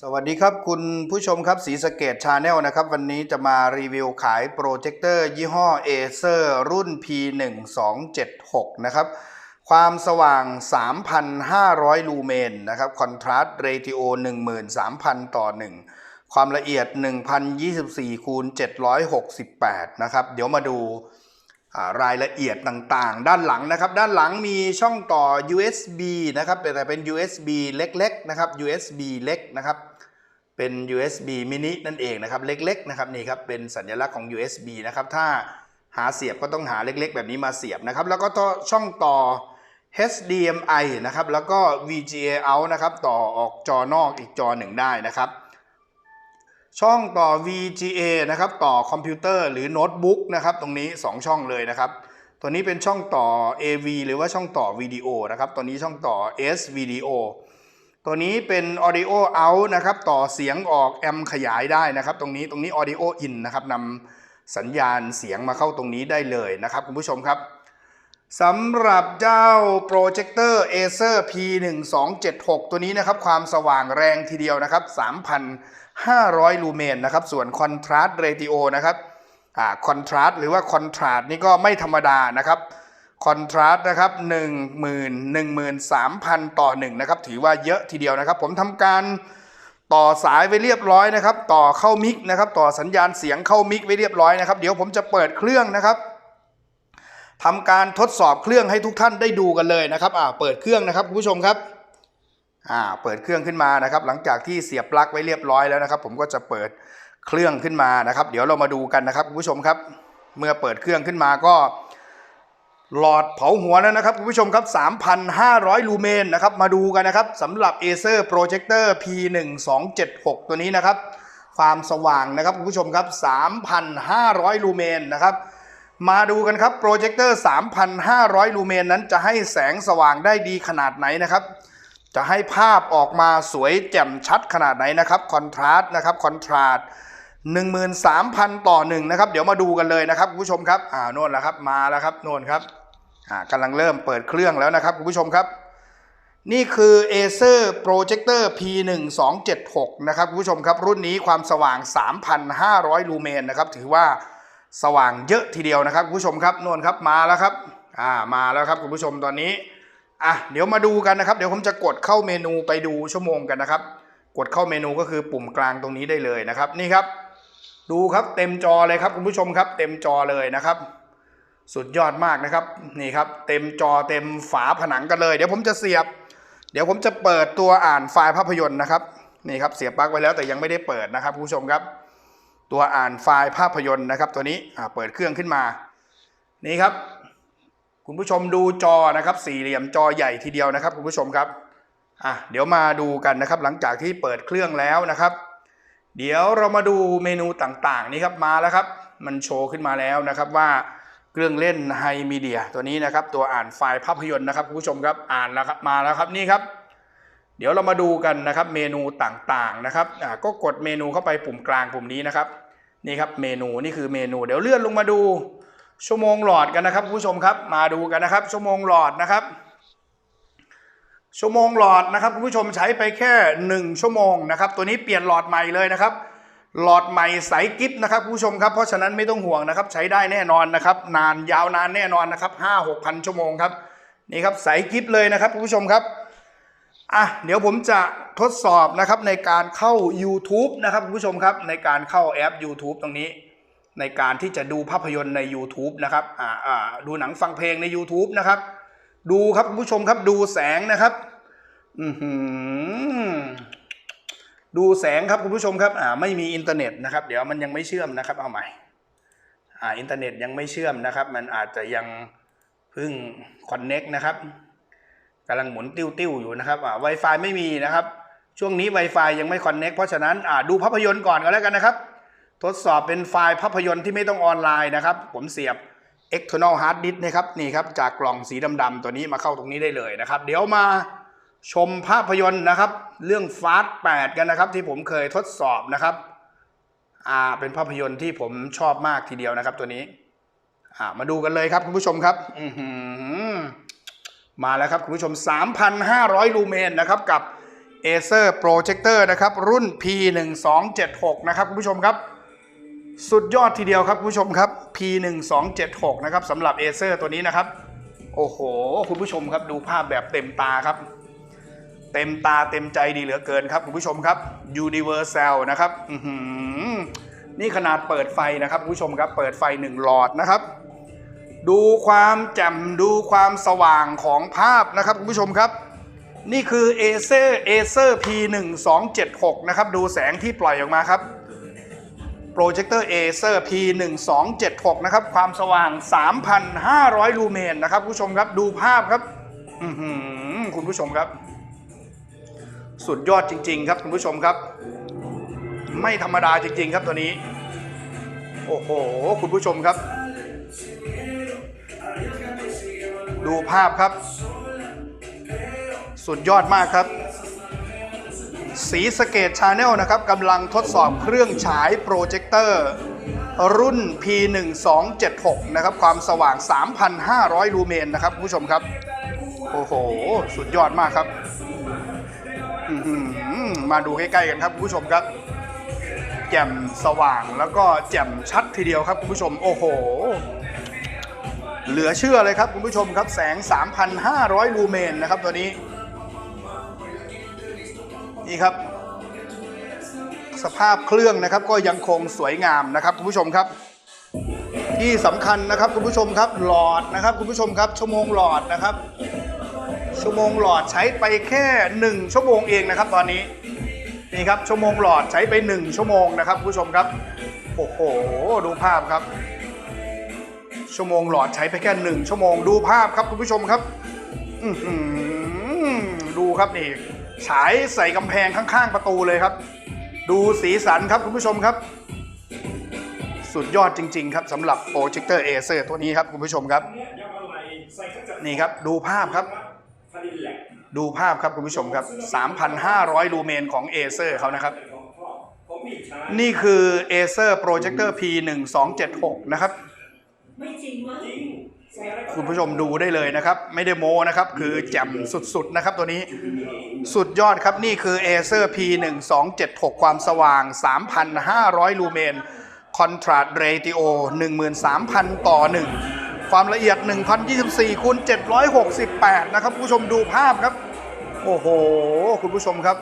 สวัสดีครับคุณผู้ชมครับสีสเกตชาแนลนะครับ วันนี้จะมารีวิวขายโปรเจคเตอร์ยี่ห้อ Acer รุ่น P1276 นะครับ ความสว่าง 3,500 ลูเมนนะครับคอนทราสต์เรติโอ13,000 ต่อ 1 ความละเอียด 1,024คูณ768 นะครับ เดี๋ยวมาดู รายละเอียดต่างๆ ด้านหลังนะครับ ด้านหลังมีช่องต่อ USB นะครับแต่เป็น USB เล็กๆนะครับ USB เล็กนะครับ เป็น USB mini นั่นเองนะครับ เล็กๆนะครับนี่ครับเป็นสัญลักษณ์ของ USB นะครับ ถ้าหาเสียบก็ต้องหาเล็กๆ แบบนี้มาเสียบนะครับ แล้วก็ช่องต่อ HDMI นะครับ แล้วก็ VGA out นะครับ ต่อออกจอนอกอีกจอหนึ่งได้นะครับ ช่องต่อ VGA นะครับต่อคอมพิวเตอร์หรือโน้ตบุ๊กนะครับตรงนี้ 2 ช่องเลยนะครับ ตัวนี้เป็นช่องต่อ AV หรือว่าช่องต่อวิดีโอนะครับตัวนี้ช่องต่อ S Video ตัวนี้เป็น Audio Out นะครับต่อเสียงออกแอมขยายได้นะครับ ตรงนี้ตรงนี้ Audio In นะครับนำสัญญาณเสียงมาเข้าตรงนี้ได้เลยนะครับคุณผู้ชมครับ สำหรับเจ้าโปรเจคเตอร์ Acer P1276 ตัวนี้นะครับ ความสว่างแรงทีเดียวนะครับ 3,500 ลูเมนนะครับ ส่วน Contrast Ratio นะครับอคอนทราสต์หรือว่าคอนทราสต์นี่ก็ไม่ธรรมดานะครับคอนทราสต์นะครับ1 1 1 3 0 0 0 ต่อ 1 นะครับ ถือว่าเยอะทีเดียวนะครับ ผมทำการต่อสายไว้เรียบร้อยนะครับ ต่อเข้ามิกนะครับ ต่อสัญญาณเสียงเข้ามิกไว้เรียบร้อยนะครับ เดี๋ยวผมจะเปิดเครื่องนะครับ ทำการทดสอบเครื่องให้ทุกท่านได้ดูกันเลยนะครับอ่าเปิดเครื่องนะครับคุณผู้ชมครับอ่าเปิดเครื่องขึ้นมานะครับ หลังจากที่เสียบปลั๊กไว้เรียบร้อยแล้วนะครับ ผมก็จะเปิดเครื่องขึ้นมานะครับ เดี๋ยวเรามาดูกันนะครับคุณผู้ชมครับ เมื่อเปิดเครื่องขึ้นมาก็หลอดเผาหัวแล้วนะครับคุณผู้ชมครับ 3,500 ลูเมนนะครับมาดูกันนะครับสำหรับ Acer Projector P1276 ตัวนี้นะครับ ความสว่างนะครับคุณผู้ชมครับ 3,500 ลูเมนนะครับ มาดูกันครับโปรเจคเตอร์ 3,500 ลูเมนนั้นจะให้แสงสว่างได้ดีขนาดไหนนะครับ จะให้ภาพออกมาสวยแจ่มชัดขนาดไหนนะครับคอนทราสต์นะครับคอนทราสต์13,000 ต่อหนึ่งนะครับ เดี๋ยวมาดูกันเลยนะครับคุณผู้ชมครับอ่าโน่นแล้วครับมาแล้วครับโน่นครับอ่ากำลังเริ่มเปิดเครื่องแล้วนะครับคุณผู้ชมครับ นี่คือ Acer Projector P1276 นะครับคุณผู้ชมครับรุ่นนี้ความสว่าง 3,500 ลูเมนนะครับถือว่า สว่างเยอะทีเดียวนะครับคุณผู้ชมครับน่นครับมาแล้วครับอ่ามาแล้วครับคุณผู้ชมตอนนี้อะเดี๋ยวมาดูกันนะครับ เดี๋ยวผมจะกดเข้าเมนูไปดูชั่วโมงกันนะครับ กดเข้าเมนูก็คือปุ่มกลางตรงนี้ได้เลยนะครับ นี่ครับ ดูครับเต็มจอเลยครับคุณผู้ชมครับ เต็มจอเลยนะครับ สุดยอดมากนะครับนี่ครับ เต็มจอเต็มฝาผนังกันเลย เดี๋ยวผมจะเสียบ เดี๋ยวผมจะเปิดตัวอ่านไฟล์ภาพยนตร์นะครับนี่ครับเสียบปลั๊กไว้แล้วแต่ยังไม่ได้เปิดนะครับคุณผู้ชมครับ ตัวอ่านไฟล์ภาพยนตร์นะครับ ตัวนี้เปิดเครื่องขึ้นมา นี่ครับ คุณผู้ชมดูจอนะครับ สี่เหลี่ยมจอใหญ่ทีเดียวนะครับ คุณผู้ชมครับอะเดี๋ยวมาดูกันนะครับ หลังจากที่เปิดเครื่องแล้วนะครับ เดี๋ยวเรามาดูเมนูต่างๆ นี่ครับมาแล้วครับ มันโชว์ขึ้นมาแล้วนะครับว่าเครื่องเล่นไฮมีเดียตัวนี้นะครับ ตัวอ่านไฟล์ภาพยนตร์นะครับคุณผู้ชมครับอ่านแล้วครับมาแล้วครับนี่ครับ เดี๋ยวเรามาดูกันนะครับเมนูต่างๆนะครับอ่าก็กดเมนูเข้าไปปุ่มกลางปุ่มนี้นะครับนี่ครับเมนูนี่คือเมนู เดี๋ยวเลื่อนลงมาดู ชั่วโมงหลอดกันนะครับคุณผู้ชมครับมาดูกันนะครับ ชั่วโมงหลอดนะครับ ชั่วโมงหลอดนะครับคุณผู้ชมใช้ไปแค่ 1 ชั่วโมงนะครับ ตัวนี้เปลี่ยนหลอดใหม่เลยนะครับหลอดใหม่ใสกิฟนะครับคุณผู้ชมครับเพราะฉะนั้นไม่ต้องห่วงนะครับ ใช้ได้แน่นอนนะครับ นานยาวนานแน่นอนนะครับห้าหกพันชั่วโมงครับนี่ครับใสกิฟเลยนะครับคุณผู้ชมครับ อะเดี๋ยวผมจะทดสอบนะครับในการเข้า YouTube นะครับคุณผู้ชมครับในการเข้าแอป YouTube ตรงนี้ ในการที่จะดูภาพยนตร์ใน YouTube นะครับอ่าอ่าดูหนังฟังเพลงใน YouTube นะครับ ดูครับคุณผู้ชมครับดูแสงนะครับอือหือดูแสงครับคุณผู้ชมครับอ่าไม่มีอินเทอร์เน็ตนะครับ เดี๋ยวมันยังไม่เชื่อมนะครับ เอาใหม่อ่าอินเทอร์เน็ตยังไม่เชื่อมนะครับ มันอาจจะยังเพิ่งคอนเน็กนะครับำลังหมุนติ้วๆอยู่นะครับอ่า Wi-Fi ไม่มีนะครับ ช่วงนี้ Wi-Fi ยังไม่คอนเน็กเพราะฉะนั้นอ่าดูภาพยนตร์ก่อนก็แล้วกันนะครับ ทดสอบเป็นไฟล์ภาพยนตร์ที่ไม่ต้องออนไลน์นะครับ ผมเสียบ external hard disk นะครับนี่ครับจากกล่องสีดำๆตัวนี้มาเข้าตรงนี้ได้เลยนะครับ เดี๋ยวมาชมภาพยนตร์นะครับ เรื่อง Fast 8กันนะครับ ที่ผมเคยทดสอบนะครับอ่าเป็นภาพยนตร์ที่ผมชอบมากทีเดียวนะครับ ตัวนี้อ่ามาดูกันเลยครับคุณผู้ชมครับ อือหือ มาแล้วครับคุณผู้ชม 3,500 ลูเมนนะครับกับ Acer Projector นะครับรุ่น P1276 นะครับคุณผู้ชมครับ สุดยอดทีเดียวครับคุณผู้ชมครับ P1276 นะครับสำหรับ Acer ตัวนี้นะครับ โอ้โห คุณผู้ชมครับดูภาพแบบเต็มตาครับ เต็มตาเต็มใจดีเหลือเกินครับคุณผู้ชมครับ Universal นะครับนี่ขนาดเปิดไฟนะครับคุณผู้ชมครับเปิดไฟหนึ่งหลอดนะครับ ดูความแจ่มดูความสว่างของภาพนะครับคุณผู้ชมครับ นี่คือ Acer Acer P1276 นะครับ ดูแสงที่ปล่อยออกมาครับโปรเจคเตอร์ Acer P1276 นะครับ ความสว่าง 3,500 ลูเมนนะครับคุณผู้ชมครับดูภาพครับคุณผู้ชมครับ สุดยอดจริง ๆ ครับคุณผู้ชมครับ ไม่ธรรมดาจริง ๆ ครับตัวนี้ โอ้โห คุณผู้ชมครับ ดูภาพครับ สุดยอดมากครับ สีสเกตชาแนลนะครับกำลังทดสอบเครื่องฉายโปรเจคเตอร์ รุ่น P1276 นะครับ ความสว่าง 3,500 ลูเมนนะครับผู้ชมครับ โอ้โห สุดยอดมากครับ มาดูใกล้ๆกันครับผู้ชมครับแจ่มสว่างแล้วก็แจ่มชัดทีเดียวครับคุณผู้ชม โอ้โห เหลือเชื่อเลยครับคุณผู้ชมครับแสง 3,500 ลูเมนนะครับตัวนี้ นี่ครับ สภาพเครื่องนะครับก็ยังคงสวยงามนะครับคุณผู้ชมครับ ที่สำคัญนะครับคุณผู้ชมครับหลอดนะครับคุณผู้ชมครับชั่วโมงหลอดนะครับ ชั่วโมงหลอดใช้ไปแค่ 1 ชั่วโมงเองนะครับ ตอนนี้นี่ครับชั่วโมงหลอดใช้ไป 1 ชั่วโมงนะครับคุณผู้ชมครับโอ้โหดูภาพครับ ชั่วโมงหลอดใช้ไปแค่หนึ่งชั่วโมงดูภาพครับคุณผู้ชมครับดูครับนี่ฉายใส่กำแพงข้าง ๆ ประตูเลยครับ ดูสีสันครับคุณผู้ชมครับ สุดยอดจริง ๆ ครับสำหรับโปรเจคเตอร์เอเซอร์ตัวนี้ครับคุณผู้ชมครับ นี่ครับดูภาพครับ ดูภาพครับคุณผู้ชมครับ 3,500 ลูเมนของเอเซอร์เขานะครับ นี่คือ Acer Projector P1276 นะครับ คุณผู้ชมดูได้เลยนะครับ ไม่ได้โม้นะครับ คือแจ่มสุดๆนะครับตัวนี้สุดยอดครับนี่คือ Acer P1276 ความสว่าง 3,500 ลูเมน Contrast Ratio 13,000 ต่อ 1 ความละเอียด 1,024คูณ768 นะครับคุณผู้ชมดูภาพครับ โอ้โห คุณผู้ชมครับ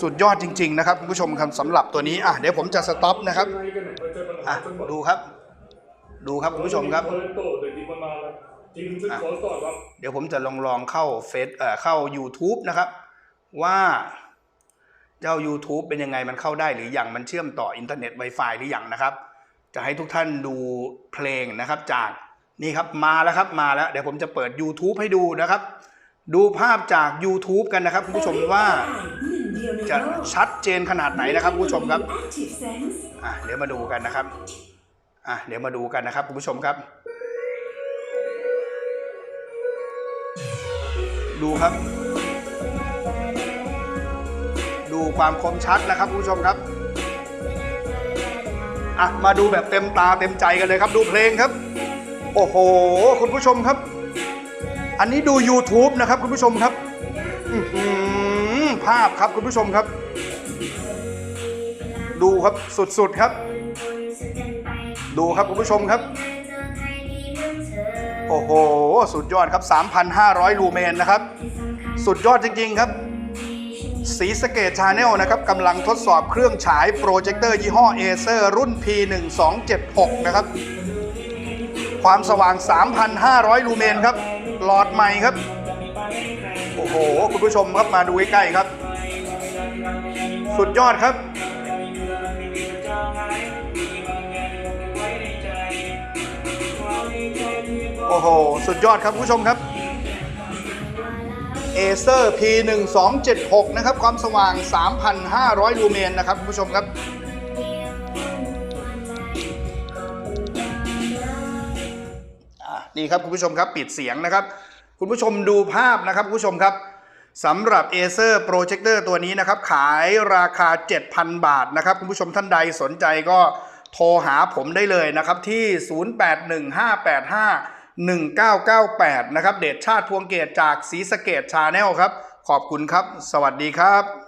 สุดยอดจริง ๆ นะครับ คุณผู้ชมครับสำหรับตัวนี้อะเดี๋ยวผมจะสต็อปนะครับอะดูครับ ดูครับคุณผู้ชมครับ เดี๋ยวผมจะลองลองเข้าเฟซเอ่อเข้า YouTube นะครับ ว่าเจ้า YouTube เป็นยังไงมันเข้าได้หรือยังมันเชื่อมต่ออินเทอร์เน็ต Wi-Fi หรือยังนะครับ จะให้ทุกท่านดูเพลงนะครับจากนี่ครับมาแล้วครับมาแล้ว เดี๋ยวผมจะเปิด YouTube ให้ดูนะครับ ดูภาพจาก YouTube กันนะครับคุณผู้ชมว่าหนึ่งเดียวในจะโลกชัดเจนขนาดไหนนะครับคุณผู้ชมครับ Active Sense อะเดี๋ยวมาดูกันนะครับ อะเดี๋ยวมาดูกันนะครับคุณผู้ชมครับ ดูครับ ดูความคมชัดนะครับคุณผู้ชมครับอะมาดูแบบเต็มตาเต็มใจกันเลยครับ ดูเพลงครับ โอ้โห คุณผู้ชมครับ อันนี้ดู YouTube นะครับคุณผู้ชมครับอื้อหือภาพครับคุณผู้ชมครับ ดูครับสุดๆครับ ดูครับคุณผู้ชมครับ โอ้โห สุดยอดครับ 3,500 ลูเมนนะครับ สุดยอดจริง ๆ ครับสีสเกตชาแนลนะครับกำลังทดสอบเครื่องฉายโปรเจคเตอร์ยี่ห้อ Acer รุ่น P1276 นะครับ ความสว่าง 3,500 ลูเมนครับ หลอดใหม่ครับ โอ้โห คุณผู้ชมครับมาดูใกล้ๆครับ สุดยอดครับ โอ้โห สุดยอดครับผู้ชมครับ Acer P1276 นะครับ ความสว่าง 3,500 ลูเมนนะครับผู้ชมครับ นี่ครับคุณผู้ชมครับปิดเสียงนะครับ คุณผู้ชมดูภาพนะครับคุณผู้ชมครับสำหรับ Acer Projector ตัวนี้นะครับ ขายราคา 7,000 บาทนะครับ คุณผู้ชมท่านใดสนใจก็โทรหาผมได้เลยนะครับที่ 081585 1998 นะครับ เดชชาติพวงเกตจากสีสะเกตชาแนลครับ ขอบคุณครับ สวัสดีครับ